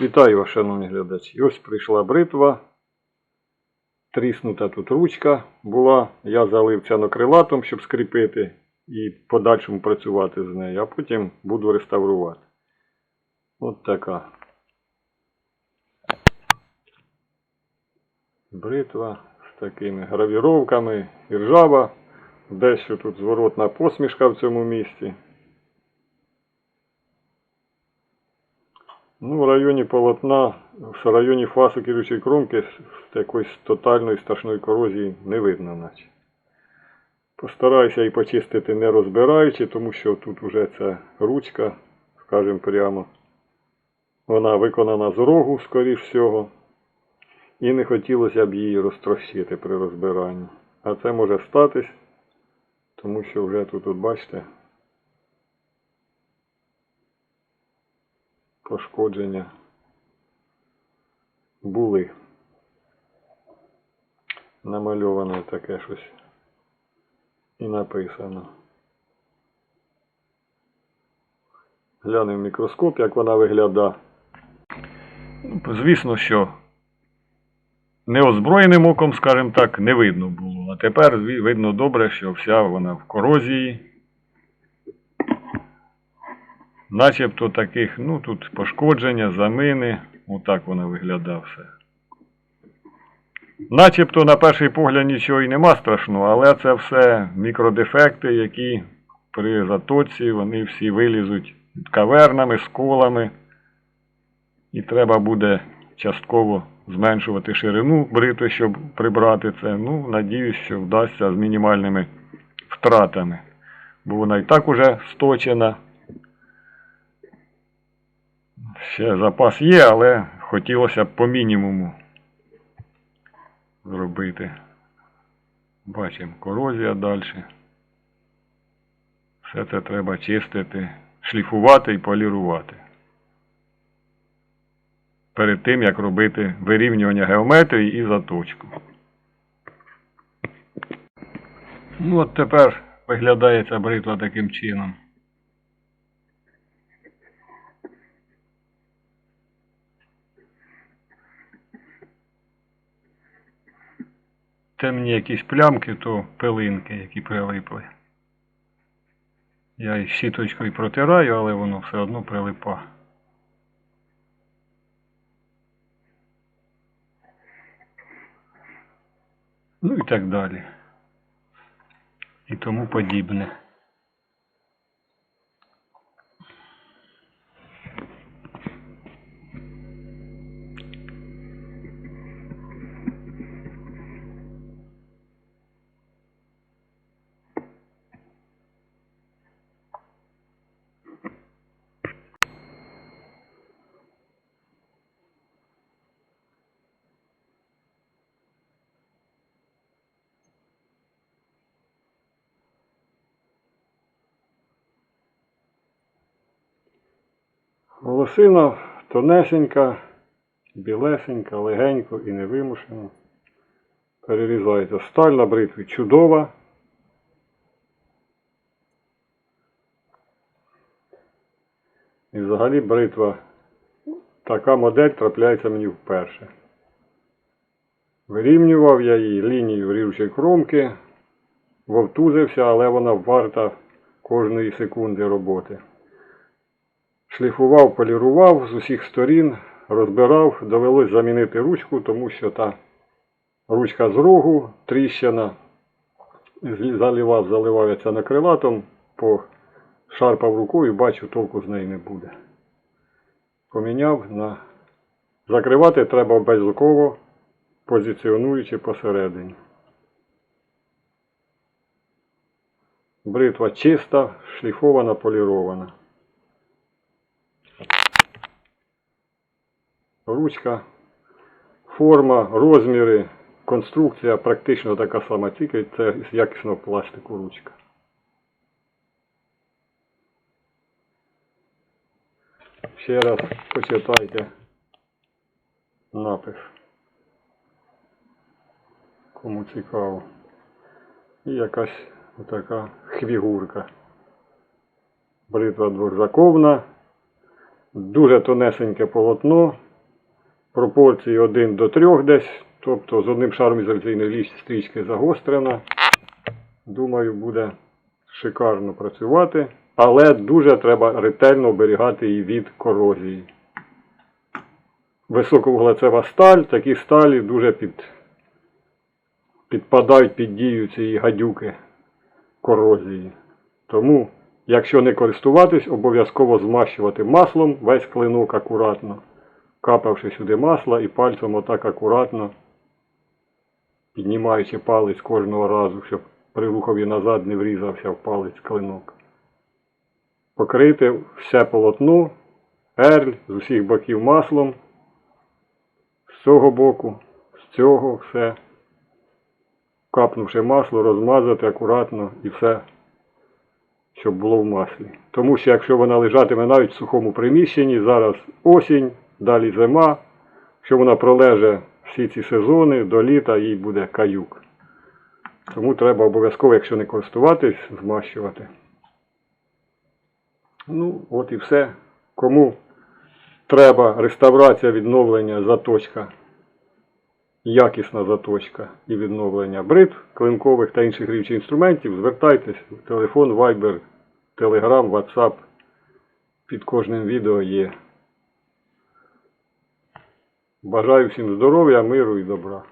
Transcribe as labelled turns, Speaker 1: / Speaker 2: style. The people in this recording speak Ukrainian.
Speaker 1: Вітаю вас, шановні глядачі. Ось прийшла бритва. Тріснута тут ручка була. Я залив цянокрилатом, щоб скріпити і подальшому працювати з нею, а потім буду реставрувати. От така. Бритва з такими гравіровками, і ржава. Дещо тут зворотна посмішка в цьому місці. Ну, в районі полотна, в районі фасу керуючої кромки якоїсь тотальної страшної корозії не видно наче. Постараюся її почистити не розбираючи, тому що тут вже ця ручка, скажімо прямо, вона виконана з рогу, скоріш всього. І не хотілося б її розтрощити при розбиранні. А це може статись, тому що вже тут, от бачите, пошкодження були. Намальоване таке щось і написано. Глянемо в мікроскоп, як вона виглядає. Звісно, що неозброєним оком, скажімо так, не видно було. А тепер видно добре, що вся вона в корозії. Начебто таких, ну тут пошкодження, замини. Отак вона виглядає все. Начебто на перший погляд нічого і нема страшного, але це все мікродефекти, які при затоці вони всі вилізуть кавернами, сколами. І треба буде частково зменшувати ширину бритви, щоб прибрати це. Ну, надіюсь, що вдасться з мінімальними втратами. Бо вона і так уже сточена. Ще запас є, але хотілося б по мінімуму зробити. Бачимо корозія далі. Все це треба чистити, шліфувати і полірувати. Перед тим, як робити вирівнювання геометрії і заточку. Ну от тепер виглядає ця бритва таким чином. Темні якісь плямки, то пилинки, які прилипли. Я їх щіточкою протираю, але воно все одно прилипа. Ну і так далі. І тому подібне. Волосина тонесенька, білесенька, легенько і невимушено. Перерізається сталь на бритві чудова. І взагалі бритва, така модель трапляється мені вперше. Вирівнював я її лінію рівчої кромки, вовтузився, але вона варта кожної секунди роботи. Шліфував, полірував з усіх сторін, розбирав, довелось замінити ручку, тому що та ручка з рогу тріщина. Заливав, заливав я це накрилатом, пошарпав рукою, бачу, толку з неї не буде. Поміняв на. Закривати треба беззвуково, позиціонуючи посередині. Бритва чиста, шліфована, полірована. Ручка, форма, розміри, конструкція практично така сама, тільки це з якісного пластику ручка. Ще раз почитайте напис. Кому цікаво. І якась така хвігурка. Бритва двохзаковна. Дуже тонесеньке полотно, пропорції 1 до 3 десь, тобто з одним шаром ізоляційної стрічки загострена. Думаю, буде шикарно працювати, але дуже треба ретельно оберігати її від корозії. Високовуглецева сталь, такі сталі дуже під, підпадають під дію цієї гадюки корозії. Тому, якщо не користуватись, обов'язково змащувати маслом весь клинок акуратно, капавши сюди масла і пальцем отак акуратно, піднімаючи палець кожного разу, щоб при рухові назад не врізався в палець клинок. Покрити все полотно, ерль з усіх боків маслом, з цього боку, з цього все. Капнувши масло, розмазати акуратно і все щоб було в маслі. Тому що якщо вона лежатиме навіть в сухому приміщенні, зараз осінь, далі зима, якщо вона пролеже всі ці сезони, до літа їй буде каюк. Тому треба обов'язково, якщо не користуватись, змащувати. Ну, от і все. Кому треба реставрація, відновлення, заточка, якісна заточка і відновлення бритв, клинкових та інших рівчих інструментів, звертайтесь, телефон, Viber, Telegram, WhatsApp. Під кожним відео є. Бажаю всім здоров'я, миру і добра.